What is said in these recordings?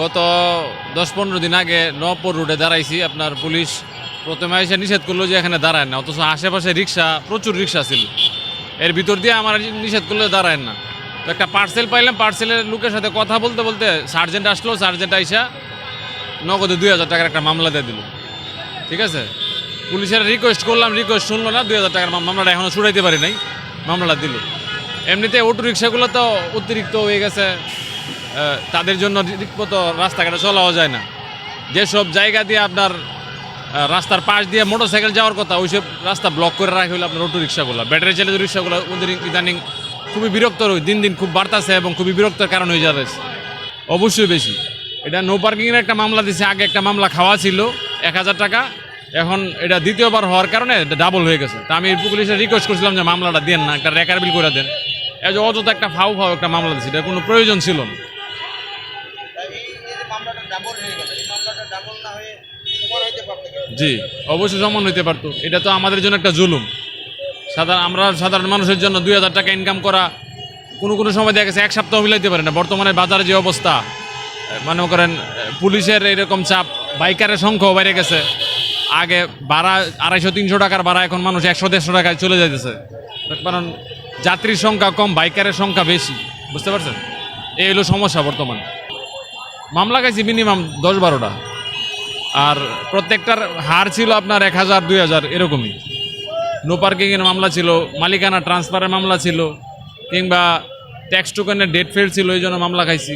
গত দশ পনেরো দিন আগে নবপুর রোডে দাঁড়াইছি, আপনার পুলিশ প্রথমে এসে নিষেধ করল যে এখানে দাঁড়ায় না, অথচ আশেপাশে রিক্সা, প্রচুর রিক্সা ছিল। এর ভিতর দিয়ে আমার নিষেধ করলে দাঁড়ায় না। তো একটা পার্সেল পাইলাম পার্সেলের লোকের সাথে কথা বলতে বলতে সার্জেন্ট আসলো সার্জেন্ট আইসা নগদে দুই হাজার টাকার একটা মামলা দিয়ে দিল। ঠিক আছে? পুলিশের রিকোয়েস্ট করলাম রিকোয়েস্ট শুনলো না, দুই হাজার টাকার মামলাটা এখনও ছুটাইতে পারি নাই, মামলাটা দিল। এমনিতে অটো রিক্সাগুলো তো অতিরিক্ত হয়ে গেছে। তাদের জন্য ঠিকমতো রাস্তাঘাটে চলাও যায় না। যেসব জায়গা দিয়ে আপনার রাস্তার পাশ দিয়ে মোটর সাইকেল যাওয়ার কথা, ওইসব রাস্তা ব্লক করে রাখা হলো আপনার অটো রিক্সাগুলো ব্যাটারি চালিত রিক্সাগুলো ওদের ইদানিং খুবই বিরক্ত দিন দিন খুব বাড়তাছে এবং খুবই বিরক্তের কারণ হয়ে যাচ্ছে। অবশ্যই বেশি। এটা নো পার্কিংয়ের একটা মামলা দিছে, আগে একটা মামলা খাওয়া ছিল, এক হাজার টাকা। এখন এটা দ্বিতীয়বার হওয়ার কারণে এটা ডাবল হয়ে গেছে। তা আমি পুলিশে রিকোয়েস্ট করছিলাম যে মামলাটা দেন না, একটা রেকার বিল করে দেন। অযথা একটা ফাউ ফাউ একটা মামলা দিচ্ছে এটা কোনো প্রয়োজন ছিল না। জি, অবশ্যই সমান হইতে পারতো। এটা তো আমাদের জন্য একটা জুলুম। সাধারণ, আমরা সাধারণ মানুষের জন্য দুই হাজার টাকা ইনকাম করা কোনো কোনো সময় দেখা গেছে এক সপ্তাহ মিলাইতে পারে না। বর্তমানে বাজারে যে অবস্থা মনে করেন পুলিশের এরকম চাপ, বাইকারের সংখ্যাও বেড়ে গেছে। আগে ভাড়া আড়াইশো, তিনশো টাকার ভাড়া, এখন মানুষ একশো, দেড়শো টাকায় চলে যাইতেছে। কারণ যাত্রীর সংখ্যা কম, বাইকারের সংখ্যা বেশি। বুঝতে পারছেন? এই হলো সমস্যা বর্তমানে। মামলা খাইছি মিনিমাম দশ বারোটা। আর প্রত্যেকটার হার ছিল আপনার এক হাজার, দুই হাজার, এরকমই। নো পার্কিংয়ের মামলা ছিল, মালিকানা ট্রান্সফারের মামলা ছিল, কিংবা ট্যাক্স টোকেনের ডেট ফেল ছিল, এই জন্য মামলা খাইছি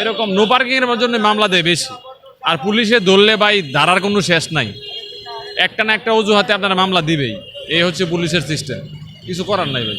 এরকম নো পার্কিংয়ের জন্য মামলা দেয় বেশি। আর পুলিশে ধরলে ভাই ধারার কোনো শেষ নাই। একটা না একটা অজুহাতে আপনারা মামলা দিবেই। এই হচ্ছে পুলিশের সিস্টেম কিছু করার নাই ভাই।